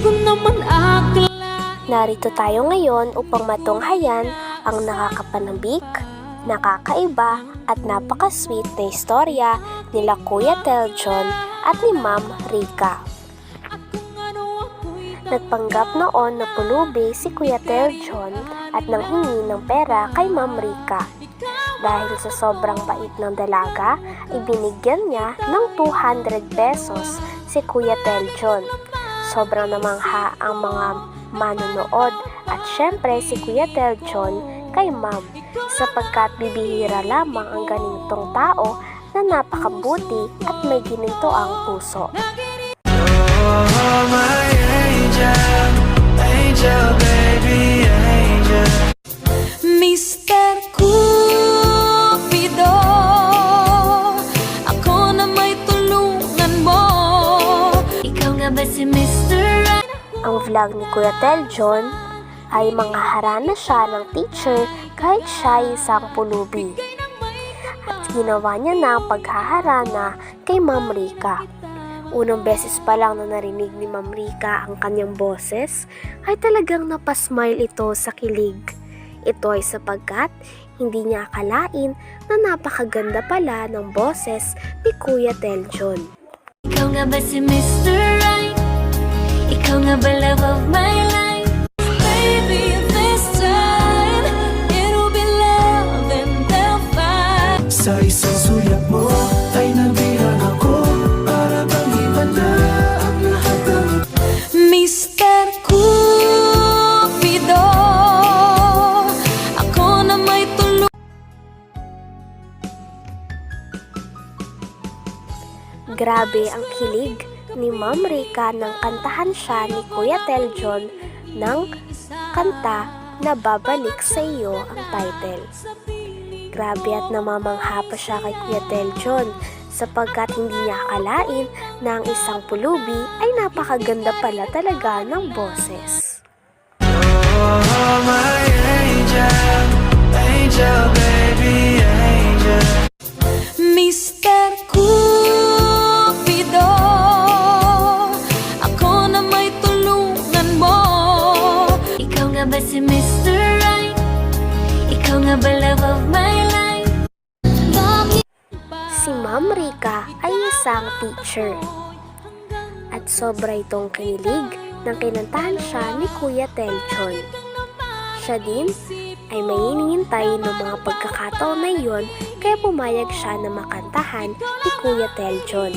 ko naman akla Narito tayo ngayon upang matunghayan ang nakakapanabik, nakakaiba at napaka-sweet na istorya nila Kuya Teljon at ni Ma'am Rika. Nagpanggap noon na pulubi si Kuya Teljon at nanghingi ng pera kay Ma'am Rika. Dahil sa sobrang bait ng dalaga, ibinigyan niya ng 200 pesos si Kuya Teljon. Sobrang namangha ang mga manonood. At syempre si Kuya Teljon kay Ma'am. Sapagkat bibihira lamang ang ganitong tao na napakabuti at may gininto ang puso. Oh, my angel, angel, baby, vlog ni Kuya Teljon ay manghaharana siya ng teacher kahit siya ay isang pulubi. At ginawa niya na ang paghaharana kay Ma'am Rika. Unang beses pa lang na narinig ni Ma'am Rika ang kanyang boses, ay talagang napasmile ito sa kilig. Ito ay sapagkat hindi niya akalain na napakaganda pala ng boses ni Kuya Teljon. Ikaw nga ba si Mr. Right? Ikaw nga ba love of my life? Baby, this time It'll be love and they'll fight Sa isang sulyap mo ay nandiyan ako para bang iba na ang lahat ng Mr. Cupido Ako na may tulungan Grabe ang kilig ni Ma'am Rika nang kantahan siya ni Kuya Teljon ng kanta na Babalik sa iyo ang title. Grabe at namamangha pa siya kay Kuya Teljon sapagkat hindi niya akalain na ang isang pulubi ay napakaganda pala talaga ng boses. Oh, my angel, angel, baby, teacher at sobra itong kinilig nang kinantahan siya ni Kuya Teljon. Siya din ay may hinihintay ng mga pagkakataon na iyon kaya pumayag siya na makantahan ni Kuya Teljon.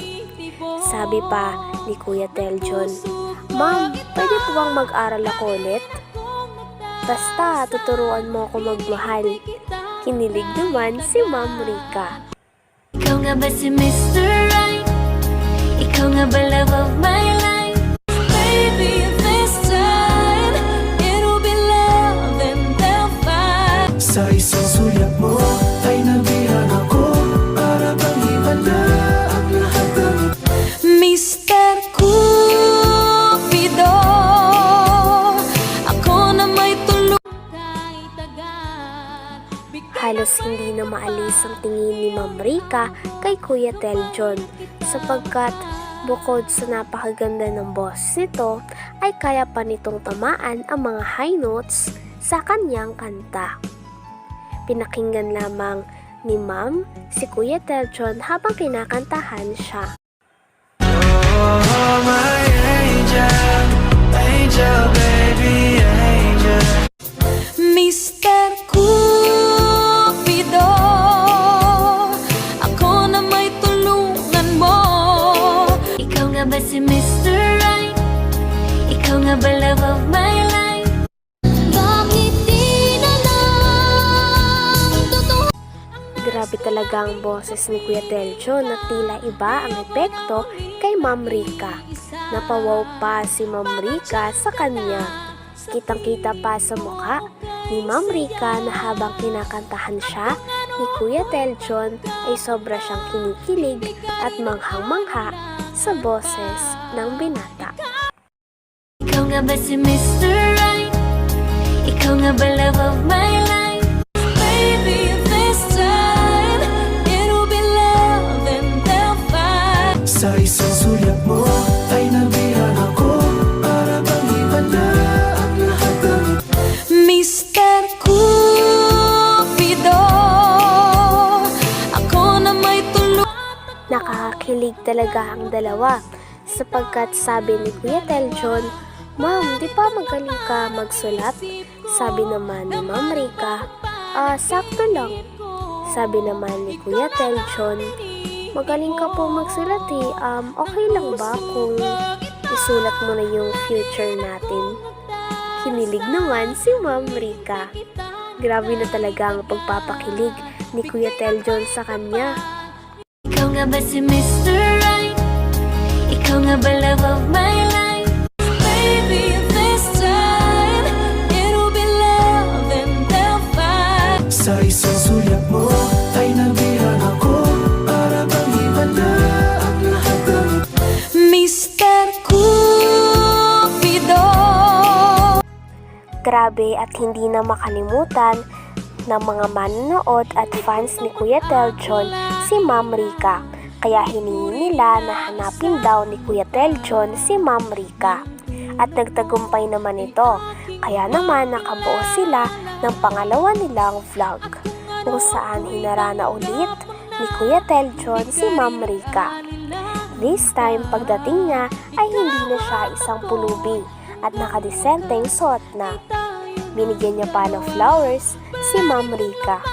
Sabi pa ni Kuya Teljon, Ma'am, pwede po bang mag-aral ako ulit? Basta, tuturuan mo ako magmahal. Kinilig naman si Ma'am Rika. Ikaw nga ba si Mr. Ikaw nga ba love of my life? Baby, this time It'll be love and they'll fight Sa isang sulyap mo Halos hindi na maalis ang tingin ni Ma'am Rika kay Kuya Teljon sapagkat bukod sa napakaganda ng boses nito ay kaya pa nitong tamaan ang mga high notes sa kanyang kanta. Pinakinggan lamang ni Ma'am si Kuya Teljon habang kinakantahan siya. Oh, my angel, angel, baby, angel. Mr. Cupido Grabe talaga ang boses ni Kuya Teljon na tila iba ang epekto kay Ma'am Rika. Napawaw pa si Ma'am Rika sa kanya. Kitang-kita pa sa mukha ni Ma'am Rika na habang kinakantahan siya ni Kuya Teljon ay sobra siyang kinikilig at manghang-mangha sa boses ng binata. Ikaw nga ba si Mr. Right? Ikaw nga ba love of my life? Baby, this time It'll be love and they'll fight Sa isang sulat mo Ay nabihan ako Para bang iba na Ang lahat ng Mr. Cupido Ako na may tulog Nakakakilig talaga ang dalawa sapagkat sabi ni Kuya Teljon Ma'am, di pa magaling ka magsulat? Sabi naman ni Ma'am Rika, Ah, sakto lang. Sabi naman ni Kuya Teljon, Magaling ka po magsulat eh. Um, okay lang ba kung isulat mo na yung future natin? Kinilig naman si Ma'am Rika. Grabe na talaga ang pagpapakilig ni Kuya Teljon sa kanya. Ikaw nga ba si Mr. Right? Ikaw nga ba love of my life? Sa isang sulyap mo ay nabihag ako Para bang iba na ang lahat ng Mr. Cupido Grabe at hindi na makalimutan ng mga manonood at fans ni Kuya Teljon si Ma'am Rika. Kaya hiningi nila na hanapin daw ni Kuya Teljon si Ma'am Rika. At nagtagumpay naman ito. Kaya naman nakabuo sila ng pangalawa nilang vlog kung saan hinarana ulit ni Kuya Teljon si Ma'am Rika. This time, pagdating niya ay hindi na siya isang pulubi at nakadesenteng suot na. Binigyan niya pa ng flowers si Ma'am Rika.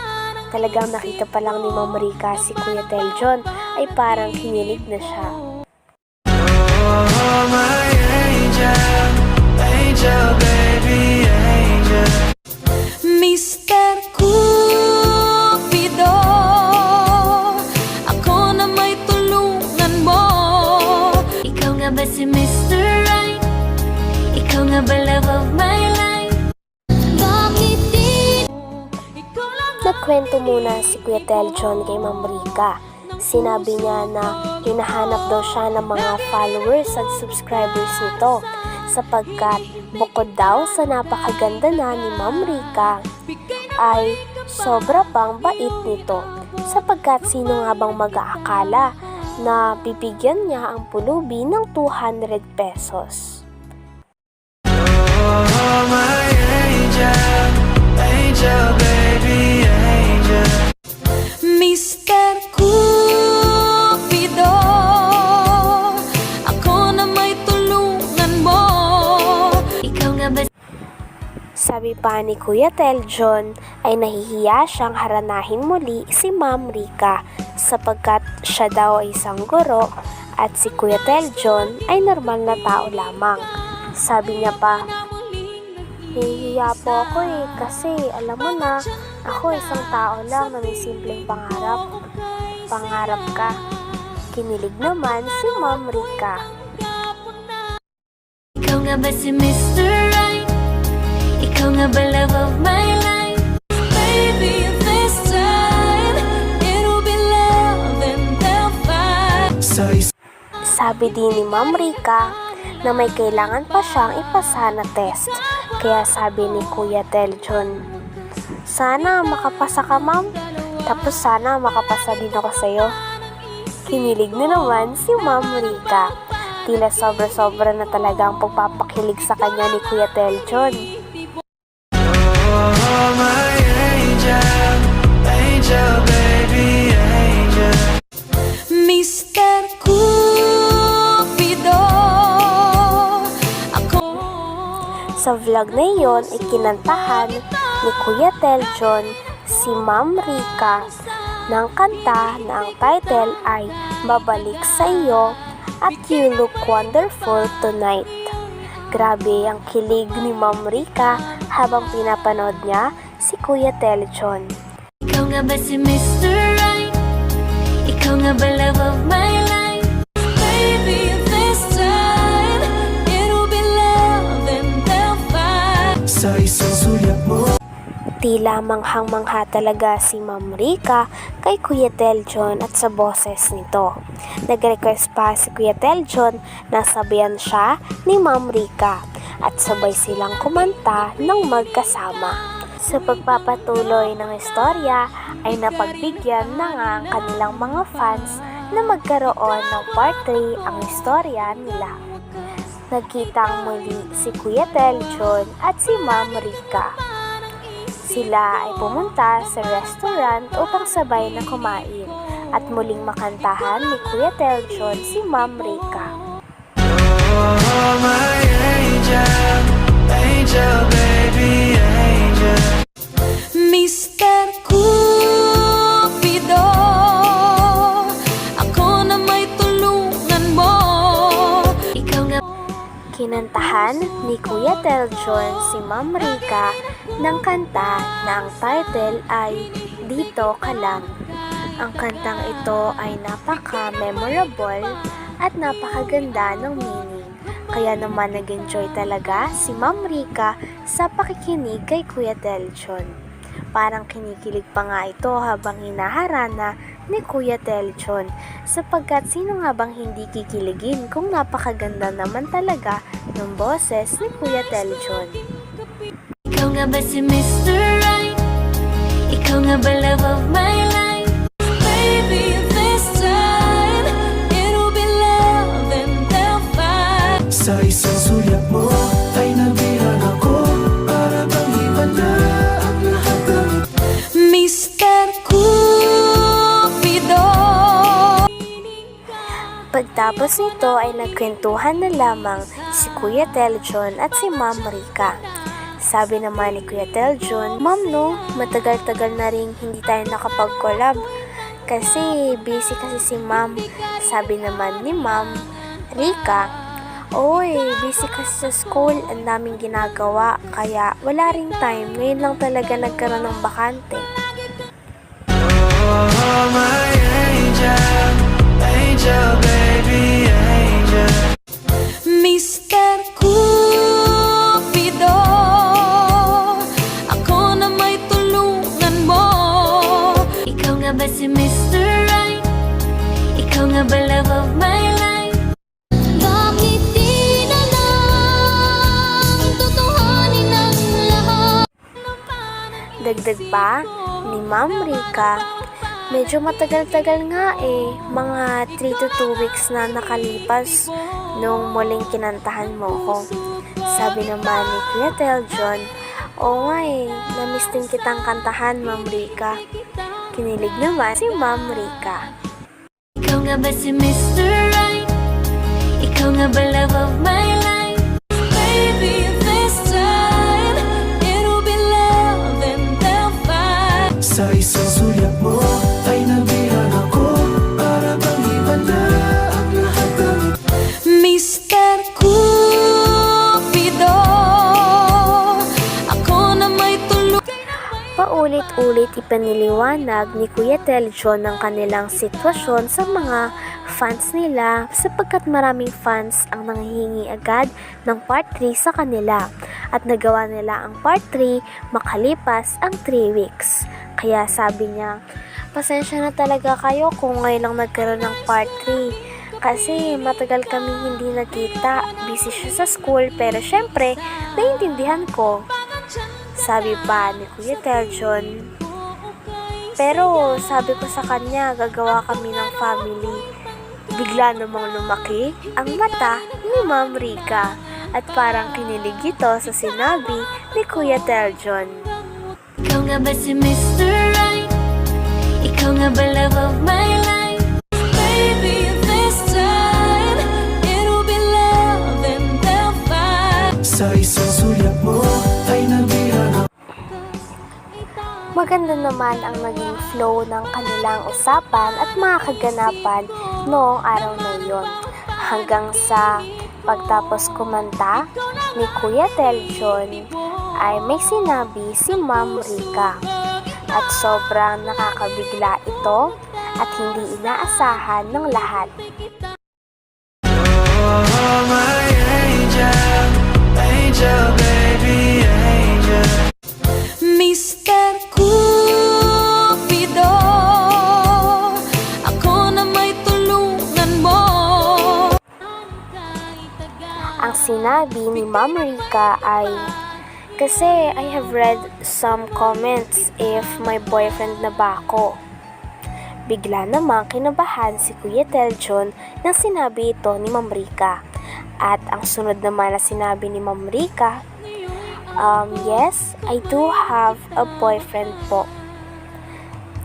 Talagang nakita pa lang ni Ma'am Rika si Kuya Teljon ay parang kinilig na siya. Oh, my angel, Nagkwento muna si Kuya Teljon kay Ma'am Rika. Sinabi niya na hinahanap daw siya ng mga followers at subscribers nito sapagkat bukod daw sa napakaganda na ni Ma'am Rika ay sobra pang bait nito sapagkat sino nga bang mag-aakala na bibigyan niya ang pulubi ng 200 pesos. Oh, my angel, angel, Sabi pa ni Kuya Teljon ay nahihiya siyang haranahin muli si Ma'am Rika sapagkat siya daw ay isang guro at si Kuya Teljon ay normal na tao lamang. Sabi niya pa, Nahihiya po ako eh kasi alam mo na ako isang tao lang na may simpleng pangarap. Pangarap ka. Kinilig naman si Ma'am Rika. Ikaw nga ba si Mr. Ikaw nga ba love of my life? Baby, this time It'll be love and they'll fight Sabi din ni Ma'am Rika na may kailangan pa siyang ipasa na test. Kaya sabi ni Kuya Teljon, Sana makapasa ka ma'am, tapos sana makapasa din ako sa'yo. Kinilig na naman si Ma'am Rika. Tila sobra-sobra na talaga ang pagpapakilig sa kanya ni Kuya Teljon. Vlog na iyon, ikinantahan ni Kuya Teljon si Ma'am Rika ng kanta na ang title ay Babalik sa iyo at You Look Wonderful Tonight. Grabe ang kilig ni Ma'am Rika habang pinapanood niya si Kuya Teljon. Ikaw nga ba si Mr. Right? Ikaw nga ba love of my life? Sa isang sulyap mo Tila manghang-mangha talaga si Ma'am Rika kay Kuya Teljon at sa boses nito. Nag-request pa si Kuya Teljon na sabihan siya ni Ma'am Rika at sabay silang kumanta ng magkasama. Sa pagpapatuloy ng istorya ay napagbigyan na nga ang kanilang mga fans na magkaroon ng part 3 ang istorya nila. Nagkitang muli si Kuya Teljon at si Ma'am Rika. Sila ay pumunta sa restaurant upang sabay na kumain at muling makantahan ni Kuya Teljon si Ma'am Rika. Oh, my angel, angel, baby, angel. Mr. Kinantahan ni Kuya Teljon si Ma'am Rika ng kanta na ang title ay Dito Ka Lang. Ang kantang ito ay napaka-memorable at napakaganda ng meaning. Kaya naman nag-enjoy talaga si Ma'am Rika sa pakikinig kay Kuya Teljon. Parang kinikilig pa nga ito habang hinaharana ni Kuya Teljon sapagkat sino nga bang hindi kikiligin kung napakaganda naman talaga ng boses ni Kuya Teljon. Ikaw nga ba si Mr. Right? Ikaw nga ba love of my life? Baby, this time It'll be love and they'll fight Sa isang sulyap mo Pagtapos nito ay nagkwentuhan na lamang si Kuya Teljon at si Ma'am Rika. Sabi naman ni Kuya Teljon, Ma'am no, matagal-tagal na rin hindi tayo nakapag-collab. Kasi busy kasi si Ma'am. Sabi naman ni Ma'am Rika, Oy, busy kasi sa school, ang daming ginagawa, kaya wala ring time. Ngayon lang talaga nagkaroon ng bakante. Oh, my angel, angel, baby, angel. Mr. Cupido Ako na may tulungan mo Ikaw nga ba si Mr. Right? Ikaw nga ba love of my lahat Dagdag pa ni Ma'am Rika, medyo matagal-tagal nga eh, mga 3 to 2 weeks na nakalipas nung muling kinantahan mo ko. Sabi naman ni Kuya Teljon, oo nga eh, namiss din kitang kantahan Ma'am Rika. Kinilig naman si Ma'am Rika. Ikaw nga ba si Mr. Right? Ikaw nga ba love of my life? Paulit-ulit ipaniliwanag ni Kuya Teljon ang kanilang sitwasyon sa mga fans nila sapagkat maraming fans ang nanghihingi agad ng part 3 sa kanila at nagawa nila ang part 3 makalipas ang 3 weeks. Kaya sabi niya, pasensya na talaga kayo kung ngayon lang nagkaroon ng part 3 kasi matagal kami hindi nakita, busy siya sa school pero syempre, naiintindihan ko. Sabi pa ni Kuya Teljon. Pero sabi ko sa kanya, gagawa kami ng family. Bigla namang lumaki ang mata ni Ma'am Rika at parang kinilig ito sa sinabi ni Kuya Teljon. Ikaw nga ba si Mr. Right? Ikaw nga ba love of my life? Baby, this time It'll be love and they'll fight Sa isang sulyap mo ay nabihag ako Maganda naman ang naging flow ng kanilang usapan at mga kaganapan noong araw na iyon. Hanggang sa pagtapos kumanta ni Kuya Teljon ay may sinabi si Ma'am Rika. At sobrang nakakabigla ito at hindi inaasahan ng lahat. Sinabi ni Ma'am Rika ay, kasi I have read some comments if my boyfriend na ba ako. Bigla namang kinabahan si Kuya Teljon nang sinabi ito ni Ma'am Rika. At ang sunod naman na sinabi ni Ma'am Rika, um, yes, I do have a boyfriend po.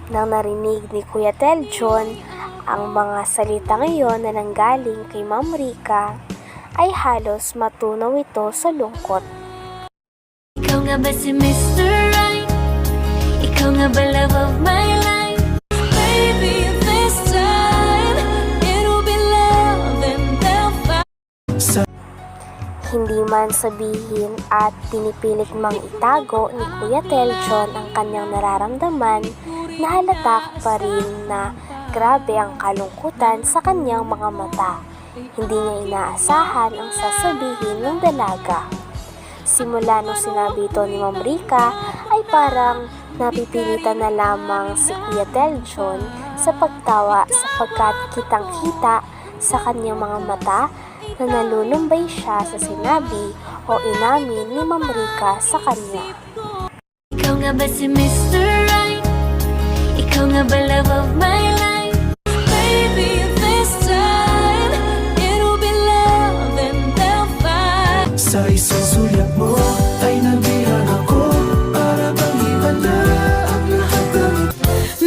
Nang narinig ni Kuya Teljon ang mga salita ngayon na nanggaling kay Ma'am Rika, ay halos matunaw ito sa lungkot. Ikaw nga ba si Mr. Right? Ikaw nga ba love of my life? Baby, this time It'll be love and they'll find Hindi man sabihin at pinipilit mang itago ni Kuya Teljon ang kanyang nararamdaman, nahalata pa rin na grabe ang kalungkutan sa kanyang mga mata. Hindi niya inaasahan ang sasabihin ng dalaga. Simula nung sinabi ito ni Ma'am Rika, ay parang napipilitan na lamang si Kuya Teljon sa pagtawa sapagkat kitang-kita sa kanyang mga mata na nalulumbay siya sa sinabi o inamin ni Ma'am Rika sa kanya. Ikaw nga ba si Mr. Right? Ikaw nga ba love of my life? Sa isang sulyap mo ay nabihag ako Para bang iba na ang lahat ng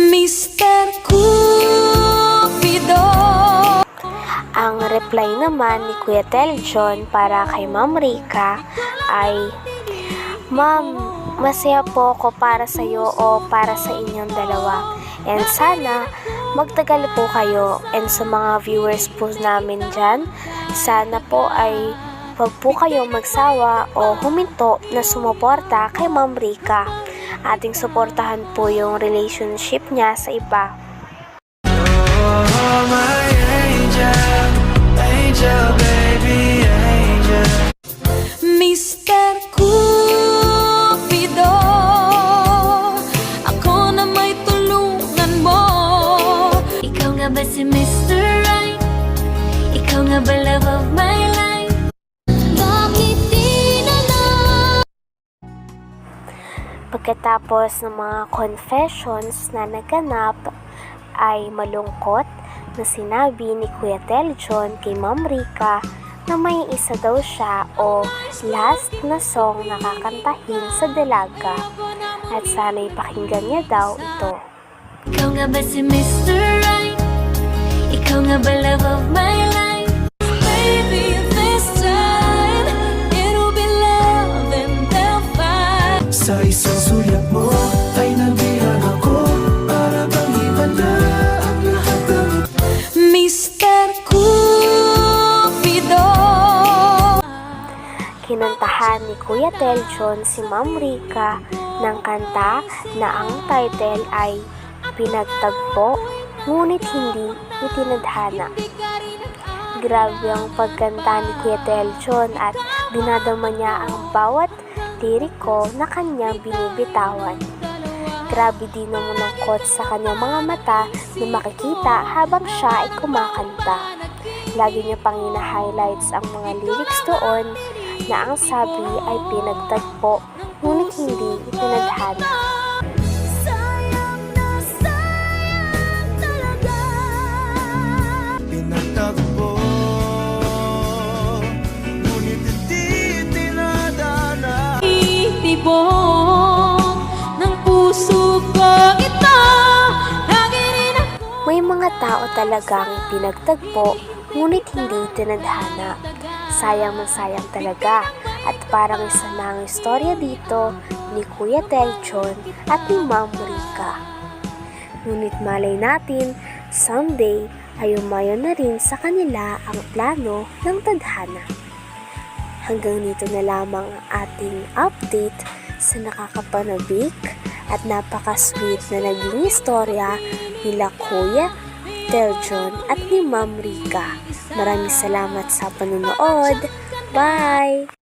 Mr. Cupido Ang reply naman ni Kuya Teljon para kay Ma'am Rika ay, Ma'am, masaya po ako para sa iyo o para sa inyong dalawa. And sana magtagal po kayo and sa mga viewers po namin dyan, sana po ay wag po kayong magsawa o huminto na sumuporta kay Ma'am Rika. Ating suportahan po yung relationship niya sa iba. Oh, my angel, angel, baby, Ako na may tulungan mo Ikaw nga ba si Mr. Right? Ikaw nga ba love of my Pagkatapos ng mga confessions na naganap, ay malungkot na sinabi ni Kuya Teljon kay Ma'am Rika na may isa daw siya o last na song na kakantahin sa dalaga at sana'y pakinggan niya daw ito. Ikaw nga ba si Mr. Right? Ikaw nga ba love of my Sa isang sulyap mo ay nabihag ako Para bang iba na ang lahat ng Mr. Cupido Kinantahan ni Kuya Teljon si Ma'am Rika ng kanta na ang title ay Pinagtagpo, ngunit hindi itinadhana. Grabe ang pagkanta ni Kuya Teljon at dinadama niya ang bawat liriko na kanyang binibitawan. Grabe din naman ang quote sa kanyang mga mata na makikita habang siya ay kumakanta. Lagi niya pang ina-highlights ang mga lyrics doon na ang sabi ay pinagtagpo ngunit hindi itinadhana. Itibok ng puso ko ito May mga tao talagang pinagtagpo ngunit hindi tinadhana. Sayang man sayang talaga at parang isa na ang istorya dito ni Kuya Teljon at ni Ma'am Rika. Ngunit malay natin, someday ay umayo na rin sa kanila ang plano ng tadhana. Hanggang dito na lamang ang ating update sa nakakapanabik at napaka-sweet na naging istorya nila Kuya Teljon at ni Ma'am Rika. Maraming salamat sa panonood. Bye!